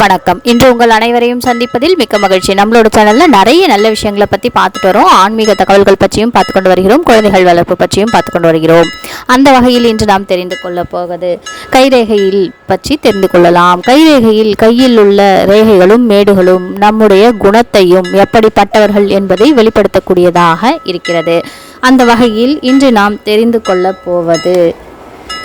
வணக்கம். இன்று உங்கள் அனைவரையும் சந்திப்பதில் மிக்க மகிழ்ச்சி. நம்மளோட சேனல்ல நிறைய நல்ல விஷயங்களை பத்தி பார்த்துட்டு வரோம். ஆன்மீக தகவல்கள் பற்றியும் பார்த்து கொண்டு வருகிறோம். குழந்தைகள் வளர்ப்பு பற்றியும் பார்த்து கொண்டு வருகிறோம். அந்த வகையில் இன்று நாம் தெரிந்து கொள்ள போவது கைரேகையில் பற்றி தெரிந்து கொள்ளலாம். கைரேகையில் கையில் உள்ள ரேகைகளும் மேடுகளும் நம்முடைய குணத்தையும் எப்படிப்பட்டவர்கள் என்பதை வெளிப்படுத்தக்கூடியதாக இருக்கிறது. அந்த வகையில் இன்று நாம் தெரிந்து கொள்ள போவது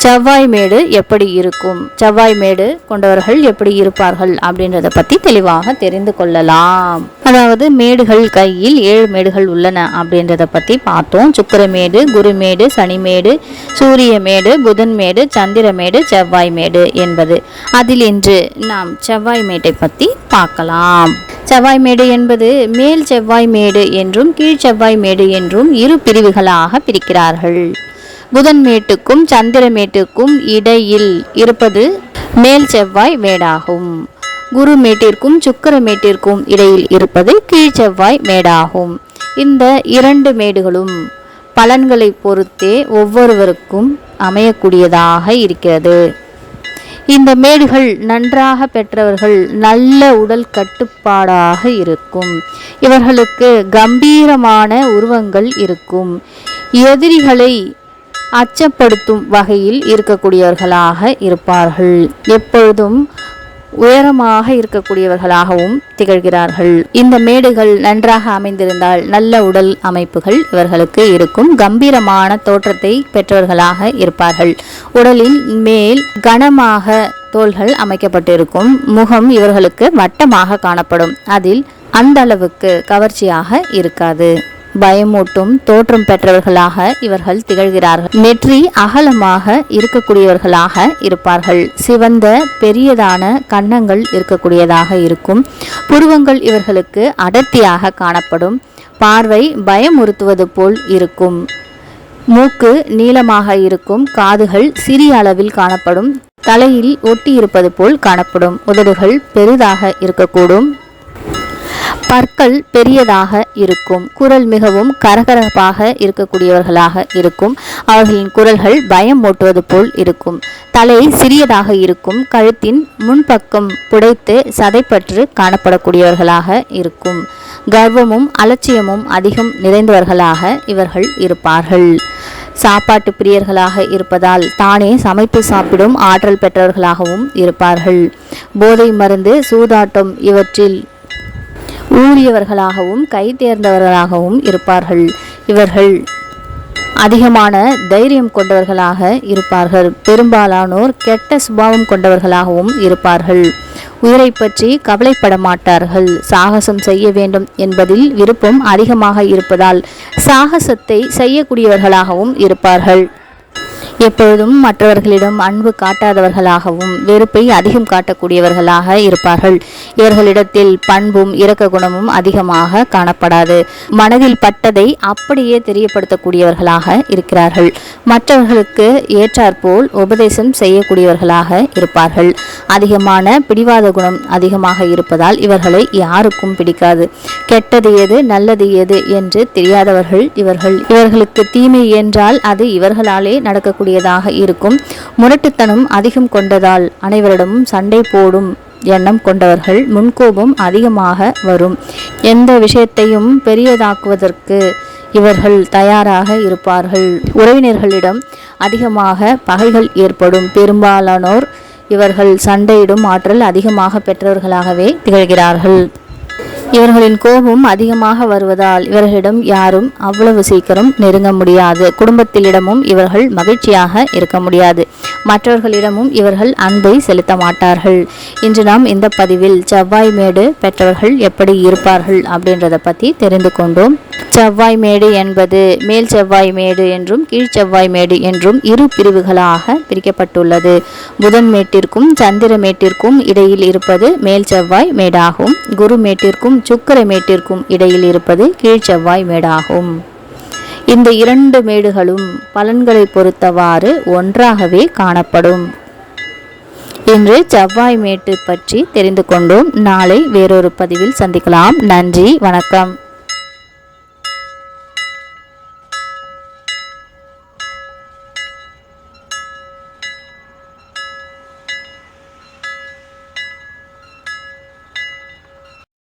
செவ்வாய் மேடு எப்படி இருக்கும்? செவ்வாய் மேடு கொண்டவர்கள் எப்படி இருப்பார்கள்? அப்படின்றத பற்றி தெளிவாக தெரிந்து கொள்ளலாம். அதாவது மேடுகள் கையில் ஏழு மேடுகள் உள்ளன அப்படின்றத பற்றி பார்த்தோம். சுக்கிரமேடு குருமேடு சனிமேடு சூரிய மேடு புதன் மேடு சந்திரமேடு செவ்வாய் மேடு என்பது. அதில் இன்று நாம் செவ்வாய் மேட்டை பற்றி பார்க்கலாம். செவ்வாய் மேடு என்பது மேல் செவ்வாய் மேடு என்றும் கீழ் செவ்வாய் மேடு என்றும் இரு பிரிவுகளாக பிரிக்கிறார்கள். புதன்மேட்டுக்கும் சந்திரமேட்டுக்கும் இடையில் இருப்பது மேல் செவ்வாய் மேடாகும். குரு மேட்டிற்கும் இடையில் இருப்பது கீழ் செவ்வாய் மேடாகும். இந்த இரண்டு மேடுகளும் பலன்களை பொறுத்தே ஒவ்வொருவருக்கும் அமையக்கூடியதாக இருக்கிறது. இந்த மேடுகள் நன்றாக பெற்றவர்கள் நல்ல உடல் கட்டுப்பாடாக இருக்கும். இவர்களுக்கு கம்பீரமான உருவங்கள் இருக்கும். எதிரிகளை அச்சப்படுத்தும் வகையில் இருக்கக்கூடியவர்களாக இருப்பார்கள். எப்பொழுதும் உயரமாக இருக்கக்கூடியவர்களாகவும் திகழ்கிறார்கள். இந்த மேடுகள் நன்றாக அமைந்திருந்தால் நல்ல உடல் அமைப்புகள் இவர்களுக்கு இருக்கும். கம்பீரமான தோற்றத்தை பெற்றவர்களாக இருப்பார்கள். உடலின் மேல் கனமாக தோள்கள் அமைக்கப்பட்டிருக்கும். முகம் இவர்களுக்கு வட்டமாக காணப்படும். அதில் அந்த அளவுக்கு கவர்ச்சியாக இருக்காது. பயமூட்டும் தோற்றம் பெற்றவர்களாக இவர்கள் திகழ்கிறார்கள். நெற்றி அகலமாக இருக்கக்கூடியவர்களாக இருப்பார்கள். சிவந்த பெரியதான கன்னங்கள் இருக்கக்கூடியதாக இருக்கும். புருவங்கள் இவர்களுக்கு அடர்த்தியாக காணப்படும். பார்வை பயமுறுத்துவது போல் இருக்கும். மூக்கு நீளமாக இருக்கும். காதுகள் சிறிய அளவில் காணப்படும். தலையில் ஒட்டி இருப்பது போல் காணப்படும். உதடுகள் பெரிதாக இருக்கக்கூடும். பற்கள் பெரியதாக இருக்கும். குரல் மிகவும் கரகரப்பாக இருக்கக்கூடியவர்களாக இருக்கும். அவர்களின் குரல்கள் பயம் ஓட்டுவது போல் இருக்கும். தலை சிறியதாக இருக்கும். கழுத்தின் முன்பக்கம் புடைத்து சதைப்பற்று காணப்படக்கூடியவர்களாக இருக்கும். கர்வமும் அலட்சியமும் அதிகம் நிறைந்தவர்களாக இவர்கள் இருப்பார்கள். சாப்பாட்டு பிரியர்களாக இருப்பதால் தானே சமைத்து சாப்பிடும் ஆற்றல் பெற்றவர்களாகவும் இருப்பார்கள். போதை மருந்து சூதாட்டம் இவற்றில் ஊழியவர்களாகவும் கை தேர்ந்தவர்களாகவும் இருப்பார்கள். இவர்கள் அதிகமான தைரியம் கொண்டவர்களாக இருப்பார்கள். பெரும்பாலானோர் கெட்ட சுபாவம் கொண்டவர்களாகவும் இருப்பார்கள். உயிரை பற்றி கவலைப்பட மாட்டார்கள். சாகசம் செய்ய வேண்டும் என்பதில் விருப்பம் அதிகமாக இருப்பதால் சாகசத்தை செய்யக்கூடியவர்களாகவும் இருப்பார்கள். எப்பொழுதும் மற்றவர்களிடம் அன்பு காட்டாதவர்களாகவும் வெறுப்பை அதிகம் காட்டக்கூடியவர்களாக இருப்பார்கள். இவர்களிடத்தில் பண்பும் இரக்க குணமும் அதிகமாக காணப்படாது. மனதில் பட்டதை அப்படியே தெரியப்படுத்தக்கூடியவர்களாக இருக்கிறார்கள். மற்றவர்களுக்கு ஏற்றாற்போல் உபதேசம் செய்யக்கூடியவர்களாக இருப்பார்கள். அதிகமான பிடிவாத குணம் அதிகமாக இருப்பதால் இவர்களை யாருக்கும் பிடிக்காது. கெட்டது எது நல்லது எது என்று தெரியாதவர்கள் இவர்கள். இவர்களுக்கு தீமை என்றால் அது இவர்களாலே நடக்கக்கூடிய கூடியதாக இருக்கும். முரட்டுத்தனம் அதிகம் கொண்டதால் அனைவரிடமும் சண்டை போடும் எண்ணம் கொண்டவர்கள் முன்கோபம் அதிகமாக வரும். எந்த விஷயத்தையும் பெரியதாக்குவதற்கு இவர்கள் தயாராக இருப்பார்கள். உறவினர்களிடம் அதிகமாக பகைகள் ஏற்படும். பெரும்பாலானோர் இவர்கள் சண்டையிடும் ஆற்றல் அதிகமாக பெற்றவர்களாகவே திகழ்கிறார்கள். இவர்களின் கோபம் அதிகமாக வருவதால் இவர்களிடம் யாரும் அவ்வளவு சீக்கிரம் நெருங்க முடியாது. குடும்பத்திலிடமும் இவர்கள் மகிழ்ச்சியாக இருக்க முடியாது. மற்றவர்களிடமும் இவர்கள் அன்பை செலுத்த மாட்டார்கள். இன்று நாம் இந்த பதிவில் செவ்வாய் மேடு பெற்றவர்கள் எப்படி இருப்பார்கள் அப்படின்றத பற்றி தெரிந்து கொண்டோம். செவ்வாய் மேடு என்பது மேல் செவ்வாய் மேடு என்றும் கீழ் செவ்வாய் மேடு என்றும் இரு பிரிவுகளாக பிரிக்கப்பட்டுள்ளது. புதன் மேட்டிற்கும் சந்திர மேட்டிற்கும் இடையில் இருப்பது மேல் செவ்வாய் மேடாகும். குரு மேட்டிற்கும் சுக்கர மேட்டிற்கும் இடையில் இருப்பது கீழ்ச்செவ்வாய் மேடாகும். இந்த இரண்டு மேடுகளும் பலன்களை பொறுத்தவாறு ஒன்றாகவே காணப்படும். இன்று செவ்வாய் மேட்டு பற்றி தெரிந்து கொண்டோம். நாளை வேறொரு பதிவில் சந்திக்கலாம். நன்றி வணக்கம்.